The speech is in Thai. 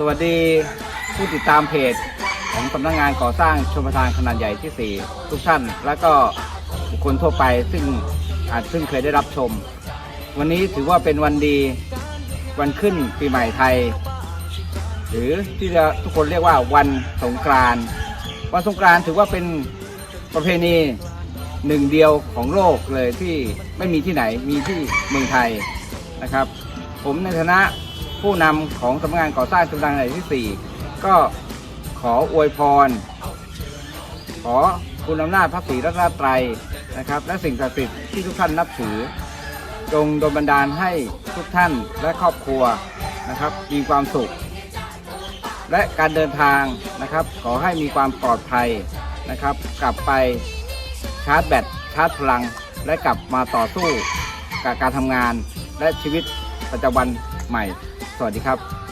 สวัสดีผู้ติดตามเพจของสำนักงานก่อสร้างชมประทานขนาดใหญ่ที่ 4 ทุกท่าน แล้วก็บุคคลทั่วไปซึ่งอาจซึ่งเคยได้รับชม วันนี้ถือว่าเป็นวันดีวันขึ้นปีใหม่ไทย หรือที่จะทุกคนเรียกว่าวันสงกรานต์วันสงกรานต์ถือว่าเป็นประเพณีหนึ่งเดียวของโลกเลยที่ไม่มีที่ไหนมีที่เมืองไทยนะครับ ผมในฐานะ ผู้นำของสำนักงานก่อสร้างจุฬาแห่งที่ 4 ก็ขออวยพร ขอคุณอำนาจพระศรีรัตนตรัยนะครับ และสิ่งศักดิ์สิทธิ์ที่ทุกท่านนับถือ จงดลบันดาลให้ทุกท่านและครอบครัวนะครับ มีความสุข และการเดินทางนะครับ ขอให้มีความปลอดภัยนะครับ กลับไปชาร์จแบตชาร์จพลัง และกลับมาต่อสู้กับการทำงานและชีวิตประจำวันใหม่ สวัสดีครับ